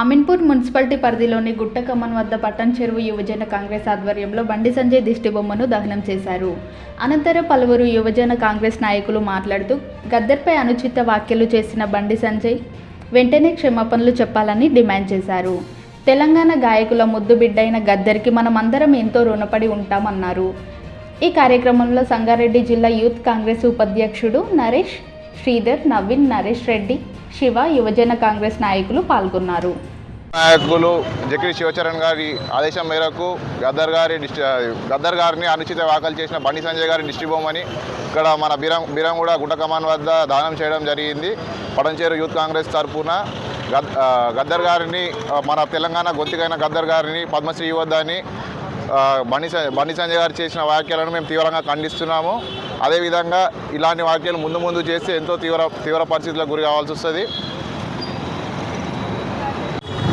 Ameenpur municipality పరిధిలోని గుట్టకమ్మన్ వద్ద పట్టణ చెరువు యువజన కాంగ్రెస్ ఆధ్వర్యంలో బండి సంజయ్ దిష్టిబొమ్మను దహనం చేశారు. అనంతరం పలువురు యువజన కాంగ్రెస్ నాయకులు మాట్లాడుతూ గద్దర్పై అనుచిత వ్యాఖ్యలు చేసిన బండి సంజయ్ వెంటనే క్షమాపణలు చెప్పాలని డిమాండ్ చేశారు. తెలంగాణ గాయకుల ముద్దు బిడ్డైన గద్దర్కి మనమందరం ఎంతో రుణపడి ఉంటామన్నారు. ఈ కార్యక్రమంలో సంగారెడ్డి జిల్లా యూత్ కాంగ్రెస్ ఉపాధ్యక్షుడు నరేష్ శ్రీధర్ నవీన్ నరేష్ రెడ్డి శివ యువజన కాంగ్రెస్ నాయకులు పాల్గొన్నారు. నాయకులు జకిరి శివచరణ్ గారి ఆదేశం మేరకు గద్దర్ గారి డిస్టి గద్దర్ గారిని అనుచిత వ్యాఖ్యలు చేసిన బండి సంజయ్ గారి డిస్ట్రిబోమని ఇక్కడ మన బీరం బీరంగూడ గుంటకమాన్ వద్ద దానం చేయడం జరిగింది. పడంచేరు యూత్ కాంగ్రెస్ తరఫున గద్ గద్దర్ గారిని మన తెలంగాణ గొంతుకైన గద్దర్ గారిని పద్మశ్రీ యువద్దని ఆ, బండి బండి సంజయ్ గారు చేసిన వ్యాఖ్యలను మేము తీవ్రంగా ఖండిస్తున్నాము. అదేవిధంగా ఇలాంటి వ్యాఖ్యలు ముందు ముందు చేస్తే ఎంతో తీవ్ర తీవ్ర పరిస్థితులకు గురి కావాల్సి వస్తుంది.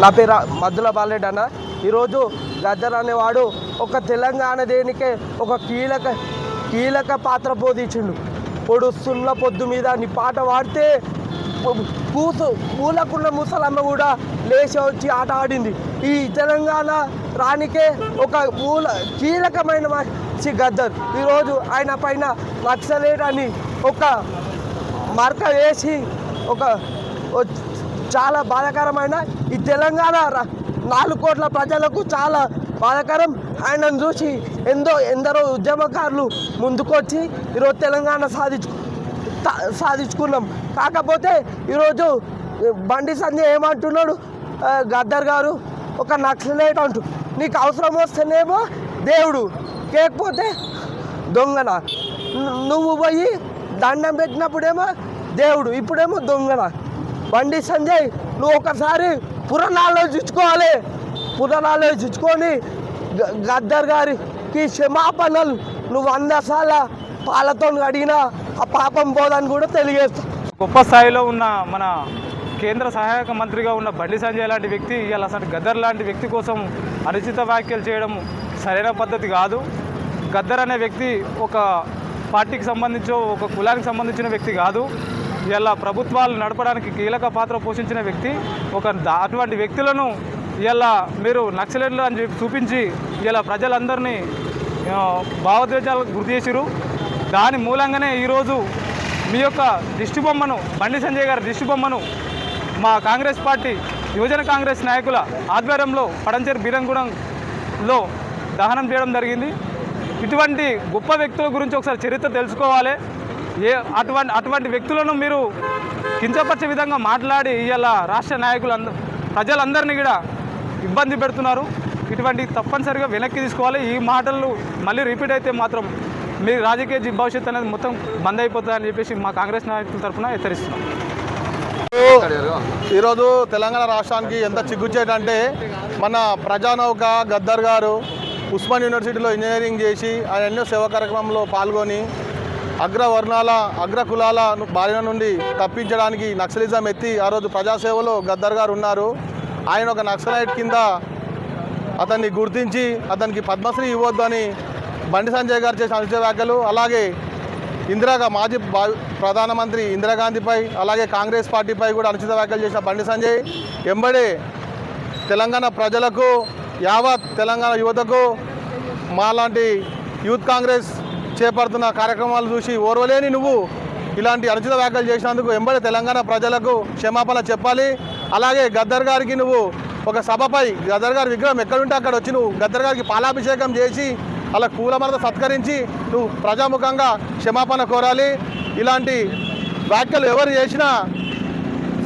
నా పేరు మద్దుల బాలెడ్ అన్న. ఈరోజు గద్దర్ అనేవాడు ఒక తెలంగాణ దేనికే ఒక కీలక కీలక పాత్ర బోధించిండు. పొడుస్తున్న పొద్దు మీద నీ పాట పాడితే కూసు పూలకున్న ముసలమ్మ కూడా లేచి వచ్చి ఆట ఆడింది. ఈ తెలంగాణ రానికే ఒక మూల కీలకమైన మనిషి గద్దర్. ఈరోజు ఆయన పైన నక్సలేట్ అని ఒక మరక వేసి ఒక చాలా బాధాకరమైన ఈ తెలంగాణ నాలుగు కోట్ల ప్రజలకు చాలా బాధాకరం. ఆయనను చూసి ఎంతో ఎందరో ఉద్యమకారులు ముందుకొచ్చి ఈరోజు తెలంగాణ సాధించు సాధించుకున్నాం. కాకపోతే ఈరోజు బండి సంజయ్ ఏమంటున్నాడు? గద్దర్ గారు ఒక నక్సలేట్ అంటూ. నీకు అవసరం వస్తేనేమో దేవుడు కేకపోతే దొంగన నువ్వు పోయి దండం పెట్టినప్పుడేమో దేవుడు ఇప్పుడేమో దొంగన బండి సంజయ్ నువ్వు ఒకసారి పునరాలోచించుకోవాలి పునరాలోచించుకొని గ- గద్దర్ గారికి క్షమాపణలు నువ్వు వంద సార్లు పాలతో అడిగినా ఆ పాపం పోదని కూడా తెలియజేస్తావు గొప్ప స్థాయిలో ఉన్న మన కేంద్ర సహాయక మంత్రిగా ఉన్న బండి సంజయ్ లాంటి వ్యక్తి ఇవాళ అసలు గద్దర్ లాంటి వ్యక్తి కోసం అనుచిత వ్యాఖ్యలు చేయడం సరైన పద్ధతి కాదు. గద్దర్ అనే వ్యక్తి ఒక పార్టీకి సంబంధించో ఒక కులానికి సంబంధించిన వ్యక్తి కాదు. ఇలా ప్రభుత్వాలు నడపడానికి కీలక పాత్ర పోషించిన వ్యక్తి ఒక అటువంటి వ్యక్తులను ఇలా మీరు నక్సలెట్లు అని చెప్పి చూపించి ఇలా ప్రజలందరినీ భావోద్వేజాలకు భావోద్వేగాలకు గురి చేసిరు దాని మూలంగానే ఈరోజు మీ యొక్క దిష్టి బొమ్మను బండి సంజయ్ గారి దిష్టి బొమ్మను మా కాంగ్రెస్ పార్టీ యువజన కాంగ్రెస్ నాయకుల ఆధ్వర్యంలో పడంచేరు బీరంగూడెంలో దహనం చేయడం జరిగింది. ఇటువంటి గొప్ప వ్యక్తుల గురించి ఒకసారి చరిత్ర తెలుసుకోవాలి. ఏ అటువంటి అటువంటి వ్యక్తులను మీరు కించపరిచే విధంగా మాట్లాడి ఇవాళ రాష్ట్ర నాయకులు అంద ప్రజలందరినీ కూడా ఇబ్బంది పెడుతున్నారు. ఇటువంటి తప్పనిసరిగా వెనక్కి తీసుకోవాలి. ఈ మాటలు మళ్ళీ రిపీట్ అయితే మాత్రం మీ రాజకీయ భవిష్యత్తు అనేది మొత్తం బంద్ అయిపోతుందని చెప్పేసి మా కాంగ్రెస్ నాయకుల తరఫున హెచ్చరిస్తున్నాం. ఈరోజు తెలంగాణ రాష్ట్రానికి ఎంత చిగ్గుచ్చేటంటే మన ప్రజానౌక గద్దర్ గారు ఉస్మాన్ యూనివర్సిటీలో ఇంజనీరింగ్ చేసి ఆయన ఎన్నో సేవా కార్యక్రమంలో పాల్గొని అగ్రవర్ణాల అగ్ర కులాల ను- బారిన నుండి తప్పించడానికి నక్సలిజం ఎత్తి ఆ రోజు ప్రజాసేవలో గద్దర్ గారు ఉన్నారు. ఆయన ఒక నక్సలైట్ కింద అతన్ని గుర్తించి అతనికి పద్మశ్రీ ఇవ్వద్దని బండి సంజయ్ గారు చేసిన అనుచిత వ్యాఖ్యలు అలాగే ఇందిరాగా మాజీ ప్రధానమంత్రి ఇందిరాగాంధీపై అలాగే కాంగ్రెస్ పార్టీపై కూడా అనుచిత వ్యాఖ్యలు చేసిన బండి సంజయ్. ఎంబడే తెలంగాణ ప్రజలకు యావత్ తెలంగాణ యువతకు మాలాంటి యూత్ కాంగ్రెస్ చేపడుతున్న కార్యక్రమాలు చూసి ఓర్వలేని నువ్వు ఇలాంటి అనుచిత వ్యాఖ్యలు చేసినందుకు ఎంబడి తెలంగాణ ప్రజలకు క్షమాపణ చెప్పాలి. అలాగే గద్దర్ గారికి నువ్వు ఒక సభపై గద్దర్ గారి విగ్రహం ఎక్కడుంటే అక్కడ వచ్చి నువ్వు గద్దర్ గారికి పాలాభిషేకం చేసి అలా కూలమరద సత్కరించి నువ్వు ప్రజాముఖంగా క్షమాపణ కోరాలి. ఇలాంటి వ్యాఖ్యలు ఎవరు చేసినా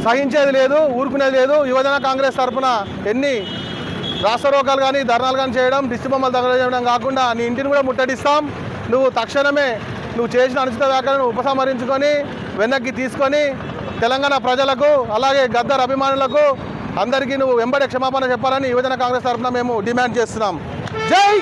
సహించేది లేదు ఊరుకునేది లేదు. యువజన కాంగ్రెస్ తరఫున ఎన్ని రాష్ట్రోకాలు కానీ ధర్నాలు కానీ చేయడం దిష్టి బొమ్మలు చేయడం కాకుండా నీ ఇంటిని కూడా ముట్టడిస్తాం. నువ్వు తక్షణమే నువ్వు చేసిన అనుచిత వ్యాఖ్యలను ఉపసంహరించుకొని వెనక్కి తీసుకొని తెలంగాణ ప్రజలకు అలాగే గద్దర్ అభిమానులకు అందరికీ నువ్వు వెంబడి క్షమాపణ చెప్పాలని యువజన కాంగ్రెస్ తరఫున మేము డిమాండ్ చేస్తున్నాం. జై